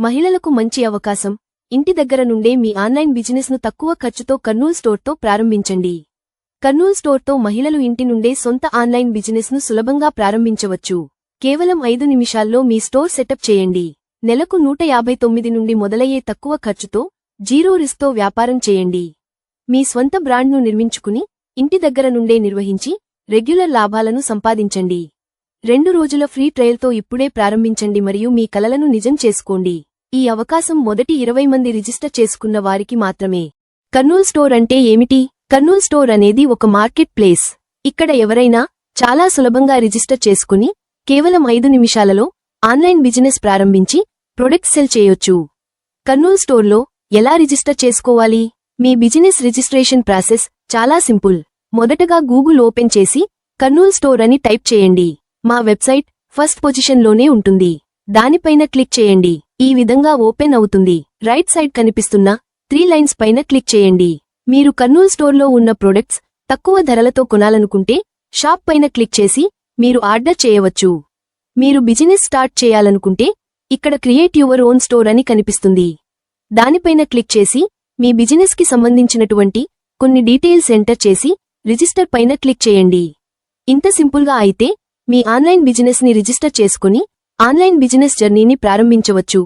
మహిళలకు మంచి అవకాశం. ఇంటి దగ్గర నుండే మీ ఆన్లైన్ బిజినెస్ను తక్కువ ఖర్చుతో కర్నూల్ స్టోర్తో ప్రారంభించండి. కర్నూల్ స్టోర్తో మహిళలు ఇంటి నుండే సొంత ఆన్లైన్ బిజినెస్ను సులభంగా ప్రారంభించవచ్చు. కేవలం ఐదు నిమిషాల్లో మీ స్టోర్ సెటప్ చేయండి. నెలకు నూట యాభై తొమ్మిది నుండి మొదలయ్యే తక్కువ ఖర్చుతో జీరో రిస్క్తో వ్యాపారం చేయండి. మీ స్వంత బ్రాండ్ను నిర్మించుకుని ఇంటి దగ్గర నుండే నిర్వహించి రెగ్యులర్ లాభాలను సంపాదించండి. రెండు రోజుల ఫ్రీ ట్రయల్తో ఇప్పుడే ప్రారంభించండి మరియు మీ కలలను నిజం చేసుకోండి. ఈ అవకాశం మొదటి ఇరవై మంది రిజిస్టర్ చేసుకున్న వారికి మాత్రమే. కర్నూల్ స్టోర్ అంటే ఏమిటి? కర్నూల్ స్టోర్ అనేది ఒక మార్కెట్ ప్లేస్. ఇక్కడ ఎవరైనా చాలా సులభంగా రిజిస్టర్ చేసుకుని కేవలం ఐదు నిమిషాలలో ఆన్లైన్ బిజినెస్ ప్రారంభించి ప్రొడక్ట్ సెల్ చేయొచ్చు. కర్నూల్ స్టోర్లో ఎలా రిజిస్టర్ చేసుకోవాలి? మీ బిజినెస్ రిజిస్ట్రేషన్ ప్రాసెస్ చాలా సింపుల్. మొదటగా గూగుల్ ఓపెన్ చేసి కర్నూల్ స్టోర్ అని టైప్ చేయండి. మా వెబ్సైట్ ఫస్ట్ పొజిషన్లోనే ఉంటుంది. దానిపైన క్లిక్ చేయండి. ఈ విధంగా ఓపెన్ అవుతుంది. రైట్ సైడ్ కనిపిస్తున్న త్రీ లైన్స్ పైన క్లిక్ చేయండి. మీరు కర్నూల్ స్టోర్లో ఉన్న ప్రొడక్ట్స్ తక్కువ ధరలతో కొనాలనుకుంటే షాప్ పైన క్లిక్ చేసి మీరు ఆర్డర్ చేయవచ్చు. మీరు బిజినెస్ స్టార్ట్ చేయాలనుకుంటే ఇక్కడ క్రియేట్ యువర్ ఓన్ స్టోర్ అని కనిపిస్తుంది. దానిపైన క్లిక్ చేసి మీ బిజినెస్కి సంబంధించినటువంటి కొన్ని డీటెయిల్స్ ఎంటర్ చేసి రిజిస్టర్ పైన క్లిక్ చేయండి. ఇంత సింపుల్గా అయితే మీ ఆన్లైన్ బిజినెస్ని రిజిస్టర్ చేసుకుని ఆన్లైన్ బిజినెస్ జర్నీని ప్రారంభించవచ్చు.